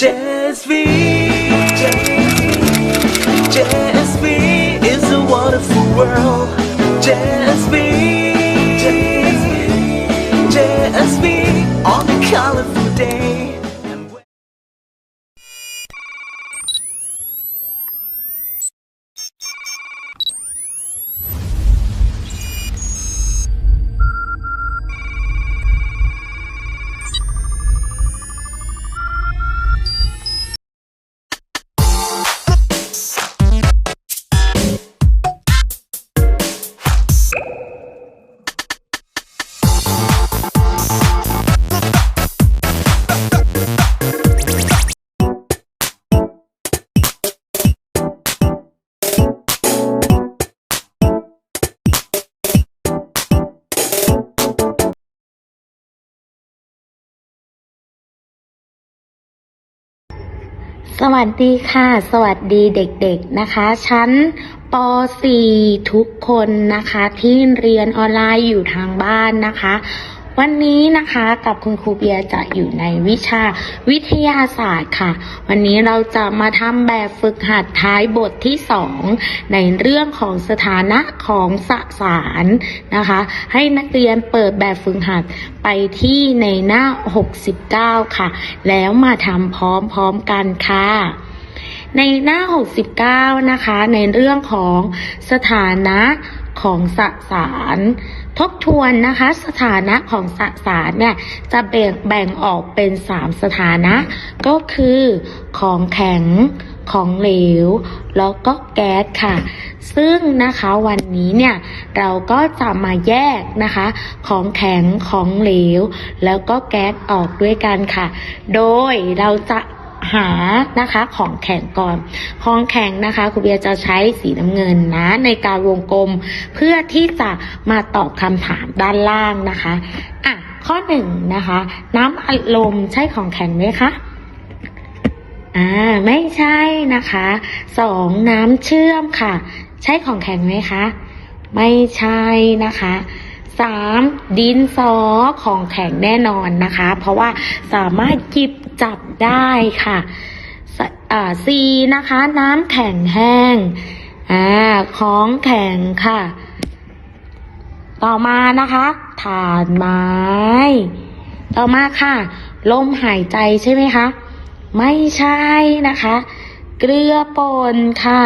Jazz be, Jazz be, is a wonderful world. Jazz be, Jazz be, on a colorful day. สวัสดีค่ะ สวัสดีเด็กๆนะคะ ชั้นป .4 ทุกคนนะคะ ที่เรียนออนไลน์อยู่ทางบ้านนะคะ วันนี้นะคะกับคุณครูเบียจะอยู่ในวิชาวิทยาศาสตร์ค่ะ วันนี้เราจะมาทำแบบฝึกหัดท้ายบทที่ 2 ในเรื่องของสถานะของสสารนะคะ ให้นักเรียนเปิดแบบฝึกหัดไปที่ในหน้า 69 ค่ะ แล้วมาทำพร้อมๆกันค่ะในหน้า 69 นะคะ ในเรื่องของสถานะของสสาร ทบทวนนะคะสถานะของสสารเนี่ยจะแบ่งแบ่งออกเป็น 3 สถานะ ก็คือของแข็งของเหลว แล้วก็แก๊สค่ะ ซึ่งนะคะวันนี้เนี่ยเราก็จะมาแยกนะคะ ของแข็งของเหลว แล้วก็แก๊สออกด้วยกันค่ะ โดยเราจะ หานะคะของแข็งก่อน ของแข็งนะคะครูเบียจะใช้สีน้ำเงินนะในการวงกลมเพื่อที่จะมาตอบคำถามด้านล่างนะคะอะข้อหนึ่งนะคะ น้ำอัดลมใช่ของแข็งไหมคะอ่าไม่ใช่นะคะสองน้ำเชื่อมค่ะ ใช่ของแข็งไหมคะ ไม่ใช่นะคะ สามดินสอของแข็งแน่นอนนะคะ เพราะว่าสามารถหยิบจับได้ค่ะสี่นะคะ น้ำแข็งแห้งอ่าของแข็งค่ะ ต่อมานะคะถ่านไม้ ต่อมาค่ะ ลมหายใจใช่ไหมคะ ไม่ใช่นะคะ เกลือป่นค่ะ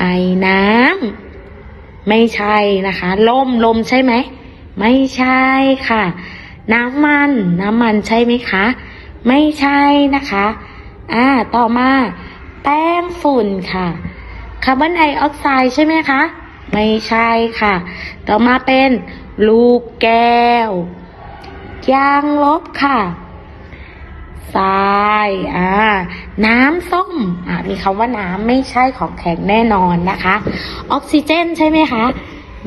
ไอน้ำ ไม่ใช่นะคะลมลมใช่ไหม ไม่ใช่ค่ะ น้ำมัน น้ำมันใช่ไหมคะ ไม่ใช่นะคะ อ่า ต่อมา แป้งฝุ่นค่ะ คาร์บอนไดออกไซด์ใช่ไหมคะ ไม่ใช่ค่ะ ต่อมาเป็นลูกแก้ว ยางลบค่ะ ทรายอ่าน้ำส้มอ่ามีคำว่าน้ำไม่ใช่ของแข็งแน่นอนนะคะ ออกซิเจนใช่ไหมคะ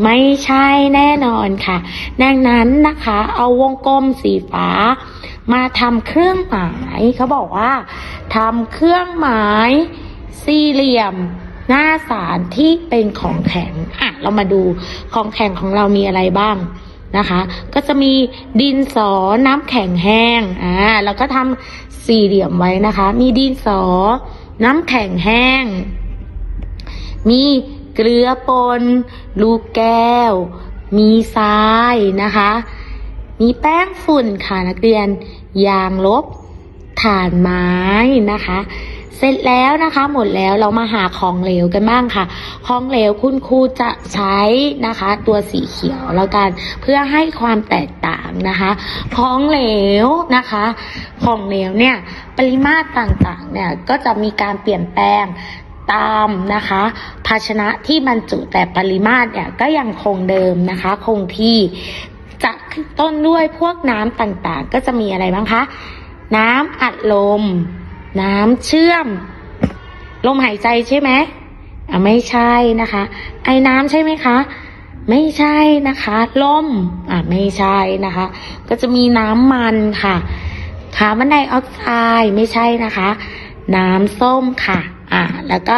ไม่ใช่แน่นอนค่ะ ดังนั้นนะคะ เอาวงกลมสีฟ้า มาทำเครื่องหมาย เขาบอกว่าทำเครื่องหมายสี่เหลี่ยม หน้าสารที่เป็นของแข็ง อะ เรามาดูของแข็งของเรามีอะไรบ้าง นะคะ ก็จะมีดินสอน้ำแข็งแห้งอ่าแล้วก็ทำสี่เหลี่ยมไว้นะคะ มีดินสอ น้ำแข็งแห้ง มีเกลือปน ลูกแก้ว มีทรายนะคะ มีแป้งฝุ่นค่ะนักเรียน ยางลบถ่านไม้นะคะ เสร็จแล้วนะคะ หมดแล้วเรามาหาของเหลวกันบ้างค่ะ ของเหลวคุณครูจะใช้นะคะ ตัวสีเขียวแล้วกันเพื่อให้ความแตกต่างนะคะ ของเหลวนะคะ ของเหลวเนี่ยปริมาตรต่างๆเนี่ยก็จะมีการเปลี่ยนแปลงตามนะคะ ภาชนะที่บรรจุแต่ปริมาตรเนี่ยก็ยังคงเดิมนะคะ คงที่จะต้นด้วยพวกน้ำต่างๆ ก็จะมีอะไรบ้างคะ น้ำอัดลม น้ำเชื่อม ลมหายใจใช่ไหมอะไม่ใช่นะคะ ไอ้น้ำใช่ไหมคะ ไม่ใช่นะคะ ลมอะไม่ใช่นะคะ ก็จะมีน้ำมันค่ะคาร์บอนไดออกไซด์ไม่ใช่นะคะ น้ำส้มค่ะ อ่าแล้วก็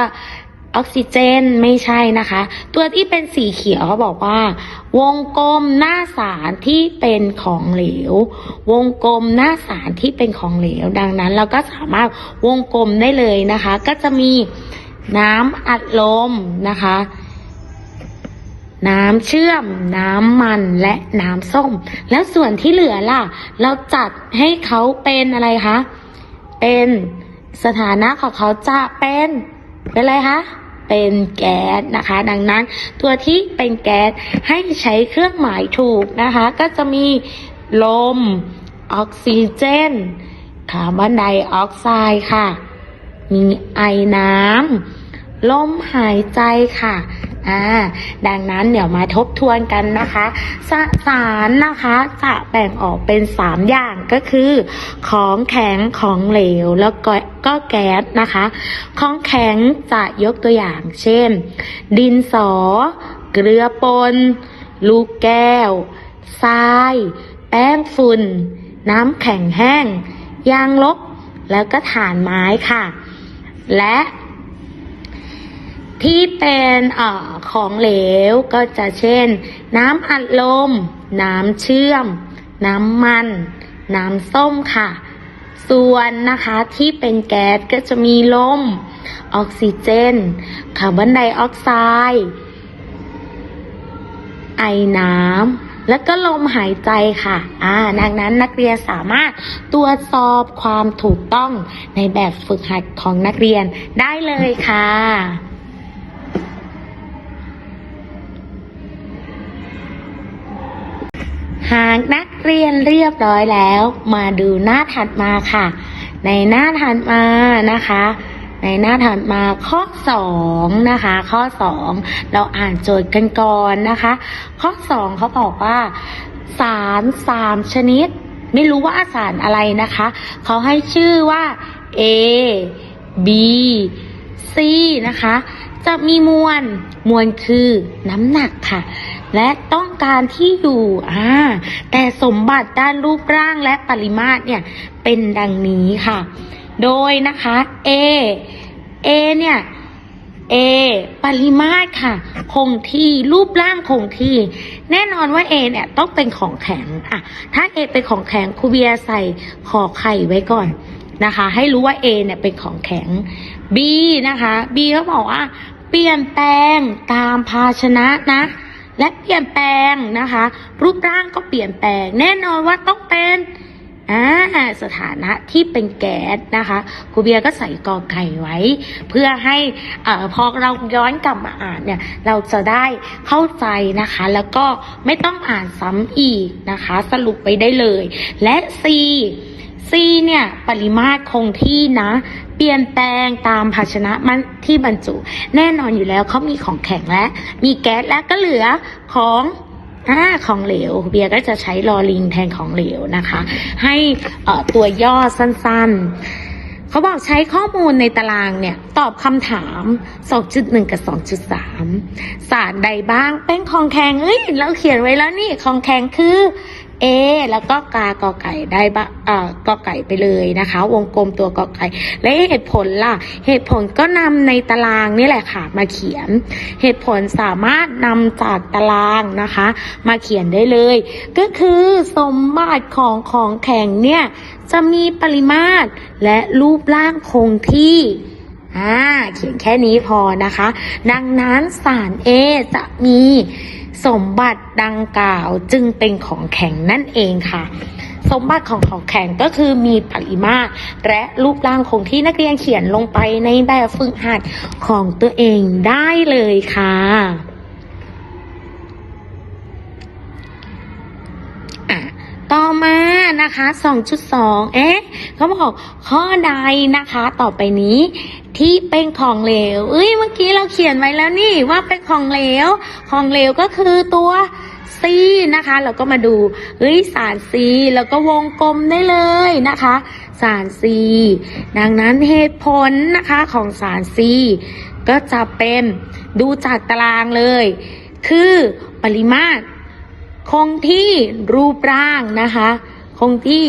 ออกซิเจนไม่ใช่นะคะ ตัวที่เป็นสีเขียวเขาบอกว่า วงกลมหน้าสารที่เป็นของเหลว วงกลมหน้าสารที่เป็นของเหลว ดังนั้น เราก็สามารถวงกลมได้เลยนะคะ ก็จะมีน้ำอัดลมนะคะ น้ำเชื่อม น้ำมันและน้ำส้ม แล้วส่วนที่เหลือล่ะ เราจัดให้เขาเป็นอะไรคะ เป็นสถานะของเขาจะเป็นเป็นอะไรคะ เป็นแก๊สนะคะ ดังนั้นตัวที่เป็นแก๊สให้ใช้เครื่องหมายถูกนะคะ ก็จะมีลม ออกซิเจนคาร์บอนไดออกไซด์ค่ะ มีไอน้ำลมหายใจค่ะ อ่าดังนั้นเดี๋ยวมาทบทวนกันนะคะสสารนะคะจะแบ่งออกเป็นสามอย่างก็คือ ของแข็งของเหลวแล้วก็ก็แก๊สนะคะ ของแข็งจะยกตัวอย่าง เช่น ดินสอ เกลือปน ลูกแก้ว ทราย แป้งฝุ่น น้ำแข็งแห้ง ยางลบ แล้วก็ถ่านไม้ค่ะ และ ที่เป็นเอ่อของเหลวก็จะเช่น น้ำอัดลม น้ำเชื่อม น้ำมัน น้ำส้มค่ะ ส่วนนะคะที่เป็นแก๊สก็จะมีลม ออกซิเจนคาร์บอนไดออกไซด์ไอน้ำแล้วก็ลมหายใจค่ะ อ่า ดังนั้นนักเรียนสามารถตรวจสอบความถูกต้องในแบบฝึกหัดของนักเรียนได้เลยค่ะ หากนักเรียนเรียบร้อยแล้ว มาดูหน้าถัดมาค่ะ ในหน้าถัดมานะคะ ในหน้าถัดมาข้อสองนะคะ ข้อสองเราอ่านโจทย์กันก่อนนะคะ ข้อสองเขาบอกว่า สารสามชนิด ไม่รู้ว่าสารอะไรนะคะ เขาให้ชื่อว่า A B C นะคะ จะมีมวล มวลคือน้ำหนักค่ะ และต้องการที่อยู่อ่าแต่สมบัติด้านรูปร่างและปริมาตรเนี่ยเป็นดังนี้ค่ะ โดยนะคะ A A เนี่ย A ปริมาตรค่ะ คงที่รูปร่างคงที่ แน่นอนว่า A เนี่ยต้องเป็นของแข็งอะถ้า A เป็นของแข็งครูเบียใส่ขอไข่ไว้ก่อนนะคะ ให้รู้ว่า A เนี่ยเป็นของแข็ง B นะคะ B เขาบอกว่า เปลี่ยนแปลงตามภาชนะนะ และเปลี่ยนแปลงนะคะ รูปร่างก็เปลี่ยนแปลง แน่นอนว่าต้องเป็นสถานะที่เป็นแก๊สนะคะครูเบียก็ใส่กอไก่ไว้ เพื่อให้เอ่อพอเราย้อนกลับมาอ่านเนี่ยเราจะได้เข้าใจนะคะ แล้วก็ไม่ต้องอ่านซ้ำอีกนะคะ สรุปไปได้เลย และ C C เนี่ยปริมาตรคงที่นะ เปลี่ยนแปลงตามภาชนะมันที่บรรจุ แน่นอนอยู่แล้วเขามีของแข็งและมีแก๊สและก็เหลือของอ่าของเหลว เบียร์ก็จะใช้ลอลิงแทนของเหลวนะคะ ให้เอ่อตัวย่อสั้นๆ เขาบอกใช้ข้อมูลในตารางเนี่ยตอบคำถาม 2.1 กับ 2.3 สารใดบ้างเป็นของแข็งเอ้ยเราเขียนไว้แล้วนี่ของแข็งคือ A แล้วก็กากอไก่ได้บะอ่ากอไก่ไปเลยนะคะ วงกลมตัวกอไก่ และเหตุผลล่ะ เหตุผลก็นำในตารางนี่แหละค่ะ มาเขียน เหตุผลสามารถนำจากตารางนะคะ มาเขียนได้เลย ก็คือสมบัติของของแข็งเนี่ยจะมีปริมาตรและรูปร่างคงที่อ่าเขียนแค่นี้พอนะคะ ดังนั้นสาร A จะมี สมบัติดังกล่าวจึงเป็นของแข็งนั่นเองค่ะ สมบัติของของแข็งก็คือมีปริมาตร และรูปร่างคงที่นักเรียนเขียนลงไปในแบบฝึกหัดของตัวเองได้เลยค่ะอะต่อมานะคะ 2.2 เอ๊ะเขาบอกข้อใดนะคะ ต่อไปนี้ ที่เป็นของเหลว เอ้ย เมื่อกี้เราเขียนไว้แล้วนี่ว่าเป็นของเหลว ของเหลวก็คือตัว C นะคะ เราก็มาดูเฮ้ยสาร C แล้วก็วงกลมได้เลยนะคะ สาร C ดังนั้นเหตุผลนะคะของสาร C ก็จะเป็นดูจากตารางเลย คือปริมาตรคงที่รูปร่างนะคะ คงที่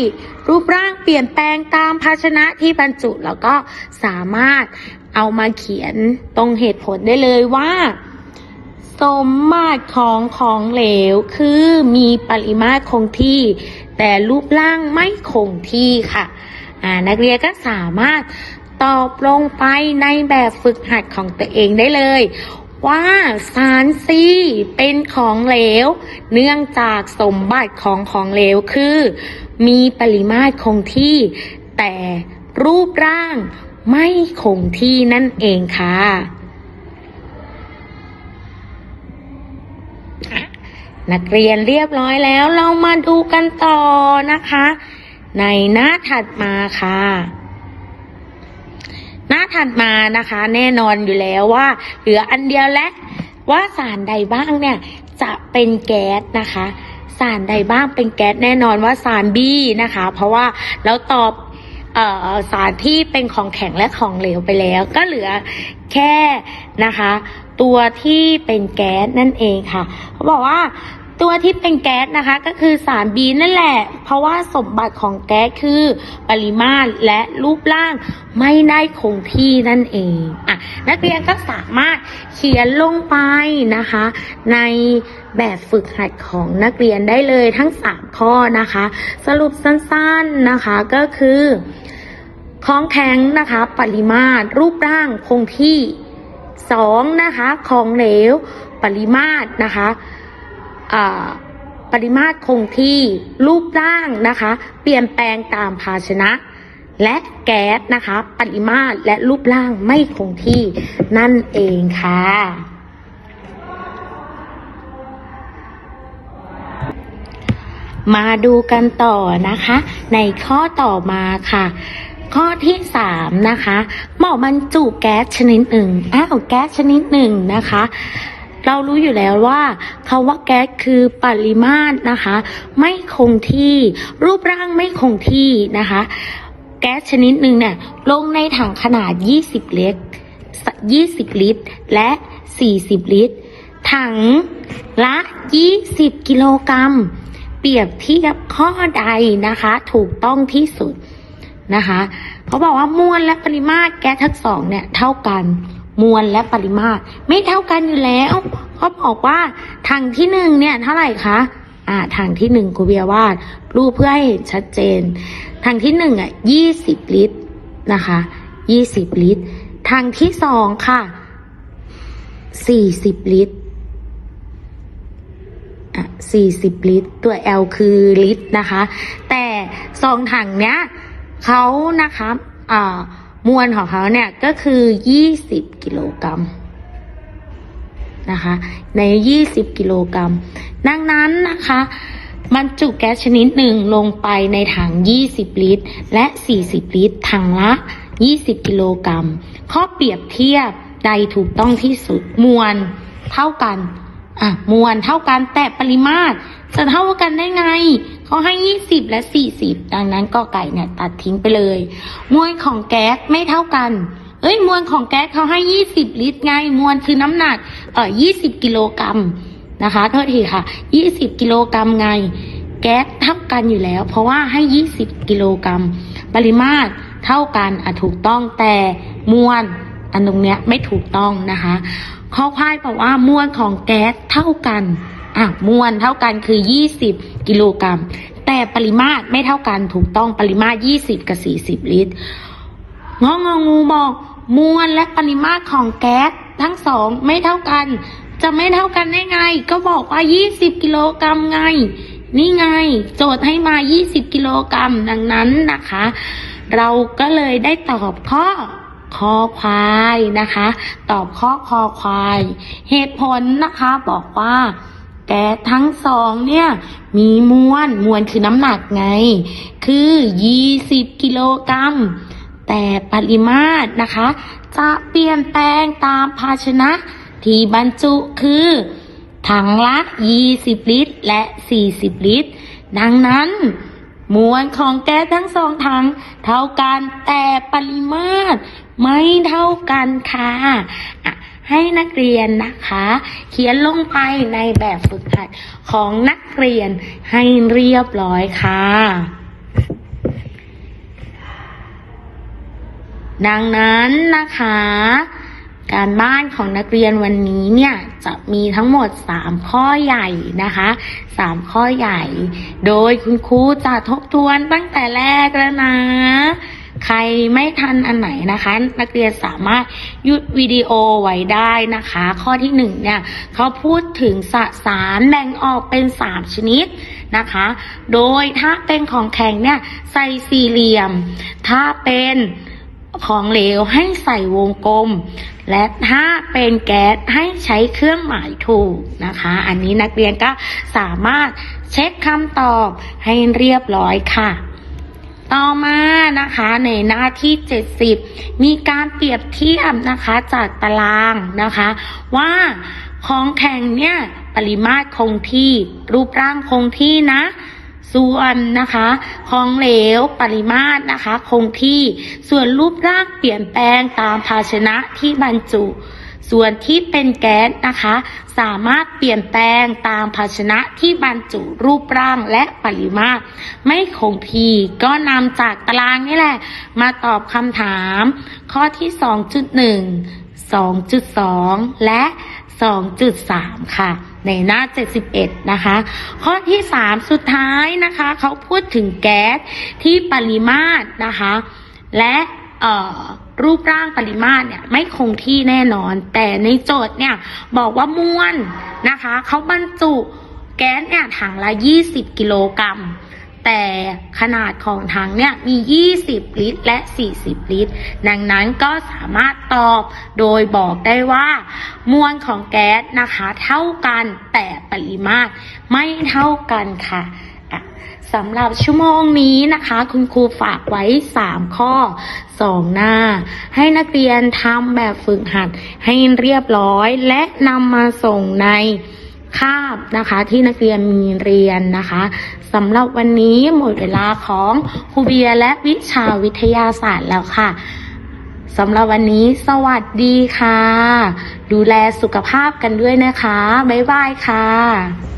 รูปร่างเปลี่ยนแปลงตามภาชนะที่บรรจุแล้วก็สามารถเอามาเขียนตรงเหตุผลได้เลยว่า สมมาตรของของเหลวคือมีปริมาตรคงที่ แต่รูปร่างไม่คงที่ค่ะนักเรียนก็สามารถตอบลงไปในแบบฝึกหัดของตัวเองได้เลย ว่าสารซีเป็นของเหลว เนื่องจากสมบัติของของเหลวคือ มีปริมาตรคงที่ แต่รูปร่างไม่คงที่นั่นเองค่ะ นักเรียนเรียบร้อยแล้วเรามาดูกันต่อนะคะ ในหน้าถัดมาค่ะหน้าถัดมานะคะ แน่นอนอยู่แล้วว่า เหลืออันเดียวและว่าสารใดบ้างเนี่ย จะเป็นแก๊สนะคะ สารใดบ้างเป็นแก๊สแน่นอนว่าสารบีนะคะ เพราะว่าเราตอบออสารที่เป็นของแข็งและของเหลวไปแล้ว ก็เหลือแค่นะคะ ตัวที่เป็นแก๊สนั่นเองค่ะเขาบอกว่า ตัวที่เป็นแก๊สนะคะก็คือสารบีนั่นแหละ เพราะว่าสมบัติของแก๊สคือปริมาตรและรูปร่างไม่ได้คงที่นั่นเองอะนักเรียนก็สามารถเขียนลงไปนะคะ ในแบบฝึกหัดของนักเรียนได้เลยทั้ง 3 ข้อนะคะ สรุปสั้นๆนะคะก็คือของแข็งนะคะ ปริมาตรรูปร่างคงที่สองนะคะ ของเหลว ปริมาตรนะคะ ปริมาตรคงที่รูปร่างนะคะ เปลี่ยนแปลงตามภาชนะ และแก๊สนะคะ ปริมาตรและรูปร่างไม่คงที่นั่นเองค่ะ มาดูกันต่อนะคะ ในข้อต่อมาค่ะข้อที่สามนะคะหมาะบรรจุแก๊สชนิดหนึ่งอ้าวแก๊สชนิดหนึ่งนะคะ เรารู้อยู่แล้วว่าคาว่าแก๊สคือปริมาตรนะคะ ไม่คงที่รูปร่างไม่คงที่นะคะ แก๊สชนิดหนึ่งเนี่ยลงในถังขนาด 20 ลิตร 20 ลิตร และ 40 ลิตร ถังละ 20 กิโลกรัม เปรียบเทียบข้อใดนะคะ ถูกต้องที่สุดนะคะเขาบอกว่ามวลและปริมาตรแก๊สทั้งสองเนี่ยเท่ากัน มวลและปริมาตร ไม่เท่ากันอยู่แล้วเขาบอกว่าถังที่หนึ่งเนี่ยเท่าไหร่คะอ่าถังที่หนึ่งกูเบียวาดรูปเพื่อให้เห็นชัดเจนถังที่หนึ่งอะยี่สิบลิตรนะคะยี่สิบลิตรถังที่สองค่ะสี่สิบลิตรอะ40ลิตร ตัว L คือลิตรนะคะ แต่ซองถังเนี้ยเขานะคะอ่า มวลของเขาเนี่ยก็คือ 20 กิโลกรัมนะคะ ใน 20 กิโลกรัม ดังนั้นนะคะบรรจุแก๊สชนิดหนึ่งลงไปในถัง 20 ลิตร และ 40 ลิตร ถังละ 20 กิโลกรัม ข้อเปรียบเทียบใดถูกต้องที่สุด มวลเท่ากัน อะ มวลเท่ากัน แต่ปริมาตรจะเท่ากันได้ไง เขาให้ 20 และ 40 ดังนั้นก็ไก่เนี่ยตัดทิ้งไปเลย มวลของแก๊สไม่เท่ากัน เอ้ยมวลของแก๊สเขาให้ 20 ลิตรไง มวลคือน้ำหนักเอ่อ20 กิโลกรัมนะคะโทษทีค่ะ 20 กิโลกรัมไง แก๊สเท่ากันอยู่แล้ว เพราะว่าให้ 20 กิโลกรัม ปริมาตรเท่ากันอะถูกต้องแต่มวลอันตรงเนี้ยไม่ถูกต้องนะคะข้อควายบอกว่ามวลของแก๊สเท่ากัน อะมวลเท่ากันคือ 20 กิโลกรัม แต่ปริมาตรไม่เท่ากันถูกต้องปริมาตร 20 กับ 40 ลิตรงององูบอกมวลและปริมาตรของแก๊สทั้งสองไม่เท่ากัน จะไม่เท่ากันได้ไง ก็บอกว่า 20 กิโลกรัมไง นี่ไง โจทย์ให้มา 20 กิโลกรัมดังนั้นนะคะ เราก็เลยได้ตอบข้อคอควายนะคะ ตอบข้อคอควาย เหตุผลนะคะบอกว่า แก๊สทั้งสองเนี่ยมีมวลมวลคือน้ำหนักไง คือ 20 กิโลกรัม แต่ปริมาตรนะคะ จะเปลี่ยนแปลงตามภาชนะ ที่บรรจุคือ ถังละ 20 ลิตร และ 40 ลิตร ดังนั้น มวลของแก๊สทั้งสองถังเท่ากันแต่ปริมาตรไม่เท่ากันค่ะ ให้นักเรียนนะคะ เขียนลงไปในแบบฝึกหัดของนักเรียนให้เรียบร้อยค่ะ ดังนั้นนะคะการบ้านของนักเรียนวันนี้เนี่ยจะมีทั้งหมด 3 ข้อใหญ่นะคะ 3 ข้อใหญ่ โดยคุณครูจะทบทวนตั้งแต่แรกแล้วนะ ใครไม่ทันอันไหนนะคะ นักเรียนสามารถหยุดวิดีโอไว้ได้นะคะ ข้อที่หนึ่งเนี่ยเขาพูดถึงสสารแบ่งออกเป็น3ชนิดนะคะ โดยถ้าเป็นของแข็งเนี่ยใส่สี่เหลี่ยม ถ้าเป็นของเหลวให้ใส่วงกลม และถ้าเป็นแก๊สให้ใช้เครื่องหมายถูกนะคะ อันนี้นักเรียนก็สามารถเช็คคำตอบให้เรียบร้อยค่ะ ต่อมานะคะในหน้าที่ 70 มีการเปรียบเทียบนะคะจากตารางนะคะ ว่าของแข็งเนี่ยปริมาตรคงที่รูปร่างคงที่นะส่วนนะคะของเหลวปริมาตรนะคะ คงที่ส่วนรูปร่างเปลี่ยนแปลงตามภาชนะที่บรรจุ ส่วนที่เป็นแก๊สนะคะ สามารถเปลี่ยนแปลงตามภาชนะที่บรรจุรูปร่างและปริมาตร ไม่คงที่ก็นำจากตารางนี่แหละ มาตอบคำถาม ข้อที่ 2.1 2.2 และ 2.3 ค่ะในหน้า 71 นะคะ ข้อที่ 3 สุดท้ายนะคะ เขาพูดถึงแก๊สที่ปริมาตรนะคะ และ รูปร่างปริมาตรเนี่ยไม่คงที่แน่นอน แต่ในโจทย์เนี่ยบอกว่ามวลนะคะเขาบรรจุแก๊สเนี่ยถังละ 20 กิโลกรัม แต่ขนาดของถังเนี่ยมี 20 ลิตร และ 40 ลิตร ดังนั้นก็สามารถตอบโดยบอกได้ว่า มวลของแก๊สนะคะเท่ากันแต่ปริมาตรไม่เท่ากันค่ะอะ สำหรับชั่วโมงนี้นะคะ คุณครูฝากไว้ 3 ข้อ 2 หน้า ให้นักเรียนทำแบบฝึกหัดให้เรียบร้อย และนำมาส่งในคาบนะคะที่นักเรียนมีเรียนนะคะสำหรับวันนี้หมดเวลาของครูเบียและวิชาวิทยาศาสตร์แล้วค่ะสำหรับวันนี้สวัสดีค่ะ ดูแลสุขภาพกันด้วยนะคะ บ๊ายบายค่ะ